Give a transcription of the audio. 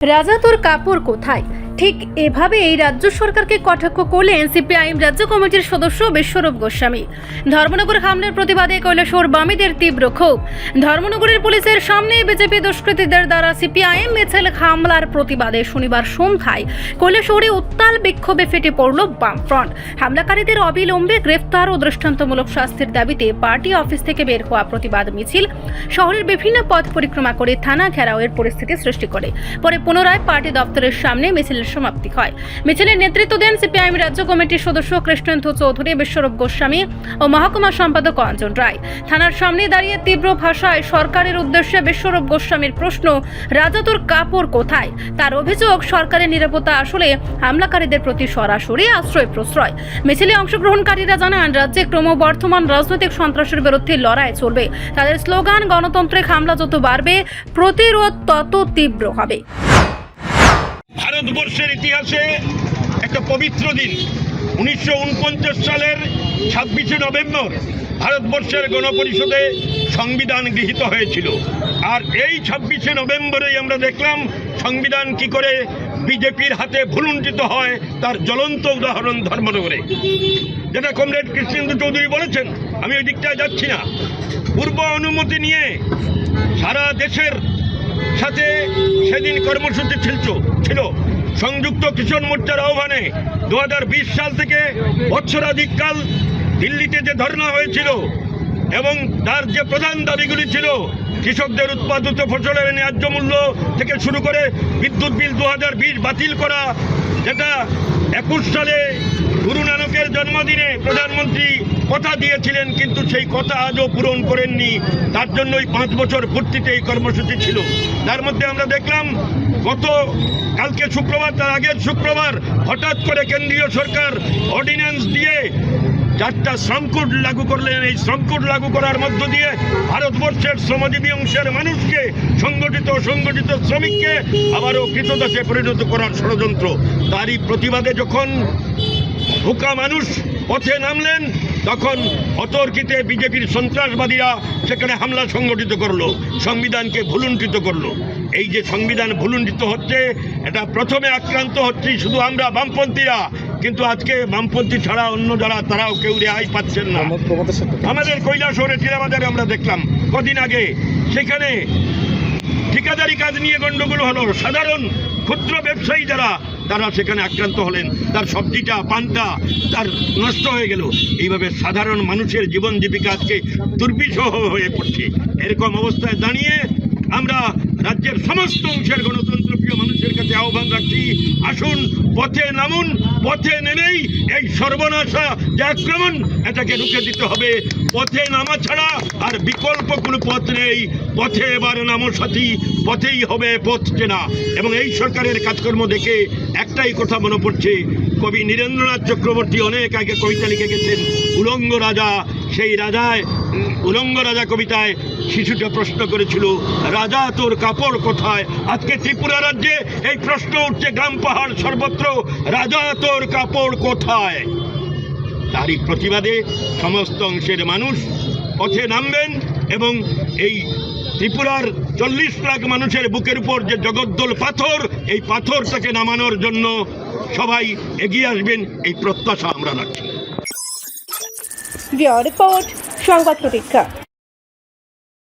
রাজা তোর কাপড় কোথায় ঠিক এভাবে এই রাজ্য সরকারকে কটাক্ষ করলেন সিপিআইএম রাজ্য কমিটির সদস্য বিশ্বরূপ গোস্বামী। ধর্মনগর হামলার প্রতিবাদে কৈলাসর বামীদের তীব্র ক্ষোভ। ধর্মনগরের পুলিশের সামনে বিজেপি দুষ্কৃতীদের দ্বারা সিপিআইএম মিছিল হামলার প্রতিবাদে শনিবার সন্ধ্যায় কৈলাসরে উত্তাল বিক্ষোভে ফেটে পড়ল বামফ্রন্ট। হামলাকারীদের অবিলম্বে গ্রেফতার ও দৃষ্টান্তমূলক শাস্তির দাবিতে পার্টি অফিস থেকে বের হওয়া প্রতিবাদ মিছিল শহরের বিভিন্ন পথ পরিক্রমা করে থানা ঘেরাওয়ের পরিস্থিতি সৃষ্টি করে। পরে পুনরায় পার্টি দপ্তরের সামনে মিছিলের সমাপ্তি হয়। মিছিলের নেতৃত্ব দেন সিপিআইএম রাজ্য কমিটির সদস্য কৃষ্ণেন্দু চৌধুরী, বিশ্বরূপ গোস্বামী ও মহকুমা সম্পাদক অঞ্জন রায়। থানার সামনে দাঁড়িয়ে তীব্র ভাষায় সরকারের উদ্দেশ্যে বিশ্বরূপ গোস্বামীর প্রশ্ন, রাজাতুর কাপড় কোথায়? তার অভিযোগ, সরকারের নিরাপত্তা আসলে হামলাকারীদের প্রতি সরাসরি আশ্রয় প্রশ্রয় মিছিলে অংশগ্রহণকারীরা জানান, রাজ্যে ক্রমবর্ধমান রাজনৈতিক সন্ত্রাসের বিরুদ্ধে লড়াই চলবে। তাদের স্লোগান গণতন্ত্রে হামলা যত বাড়বে, প্রতিরোধ তত তীব্র হবে। ভারতবর্ষের ইতিহাসে একটা পবিত্র দিন। উনিশশো উনপঞ্চাশ সালের ছাব্বিশে নভেম্বর ভারতবর্ষের গণপরিষদে সংবিধান গৃহীত হয়েছিল। আর এই ছাব্বিশে নভেম্বরেই আমরা দেখলাম সংবিধান কি করে বিজেপির হাতে ভুলুণ্ঠিত হয়, তার জ্বলন্ত উদাহরণ ধর্মনগরে। যেটা কমরেড কৃষ্ণেন্দু চৌধুরী বলেছেন, আমি ওই দিকটায় যাচ্ছি না। পূর্ব অনুমতি নিয়ে সারা দেশের সাথে সেদিন কর্মসূচি ছিল ছিল। সংযুক্ত কিষাণ মোর্চার আহ্বানে দু হাজার বিশ সাল থেকে বৎসরাধিককাল দিল্লিতে যে ধর্ণা হয়েছিল এবং তার যে প্রধান দাবিগুলি ছিল, কৃষকদের উৎপাদিত ফসলের ন্যায্য মূল্য থেকে শুরু করে বিদ্যুৎ বিল দু হাজার বিশ বাতিল করা, যেটা একুশ সালে গুরু নানকের জন্মদিনে প্রধানমন্ত্রী কথা দিয়েছিলেন, কিন্তু সেই কথা আজও পূরণ করেননি। তার জন্যই পাঁচ বছর পূর্তিতে এই কর্মসূচি ছিল। তার মধ্যে আমরা দেখলাম, গত কালকে শুক্রবার, তার আগের শুক্রবার, হঠাৎ করে কেন্দ্রীয় সরকার অর্ডিন্যান্স দিয়ে চারটা শ্রমকোড লাগু করলেন। এই শ্রমকোড লাগু করার মধ্য দিয়ে ভারতবর্ষের শ্রমজীবী অংশের মানুষকে, সংগঠিত সংগঠিত শ্রমিককে আবারও কৃতদাসে পরিণত করার ষড়যন্ত্র। তারই প্রতিবাদে যখন ভুকা মানুষ পথে নামলেন তখন অতর্কিতে বিজেপির সন্ত্রাসবাদীরা সেখানে হামলা সংগঠিত করল সংবিধানকে ভুলুণ্ঠিত করল। এই যে সংবিধান ভুলুণ্ঠিত হচ্ছে এটা প্রথমে আক্রান্ত হচ্ছে শুধু আমরা বামপন্থীরা কিন্তু আজকে বামপন্থী ছাড়া অন্য যারা তারাও কেউ রেহাই পাচ্ছেন না। আমাদের কৈলাসহরে টিরাবাজারে আমরা দেখলাম কদিন আগে সেখানে ঠিকাদারি কাজ নিয়ে গণ্ডগোল হলো। সাধারণ ক্ষুদ্র ব্যবসায়ী যারা, তারা সেখানে আক্রান্ত হলেন। তার সবজিটা পান্তা তার নষ্ট হয়ে গেল। এইভাবে সাধারণ মানুষের জীবন জীবিকা আজকে দুর্বিষহ হয়ে পড়ছে। এরকম অবস্থায় দাঁড়িয়ে রাজ্যের সমস্ত অংশের গণতন্ত্রপ্রিয় মানুষের কাছে আহ্বান রাখছি। আসুন, পথে নামুন, পথে নেমেই এই সর্বনাশা যে আক্রমণ এটাকে রুখে দিতে হবে। পথে নামা ছাড়া আর বিকল্প কোনো পথ নেই। পথে এবার নামো সাথী, পথেই হবে পথ চেনা। এবং এই সরকারের কাজকর্ম দেখে একটাই কথা মনে পড়ছে। কবি নীরেন্দ্রনাথ চক্রবর্তী অনেক আগে কবিতা লিখে গেছেন, উলঙ্গ রাজা সেই রাজায়, উলঙ্গ রাজা কবিতায় শিশুটা প্রশ্ন করেছিল, রাজা, তোর কাপড় কোথায়? আজকে ত্রিপুরা রাজ্যে এই প্রশ্ন উঠছে, গ্রাম পাহাড় সর্বত্র, রাজা, তোর কাপড় কোথায়? তারই প্রতিবাদে সমস্ত অংশের মানুষ পথে নামবেন এবং এই ত্রিপুরার চল্লিশ লাখ মানুষের বুকের উপর যে জগদ্দল পাথর, এই পাথরটাকে নামানোর জন্য সবাই এগিয়ে আসবেন, এই প্রত্যাশা আমরা রাখছি। রিপোর্ট সংবাদ প্রতীক্ষা।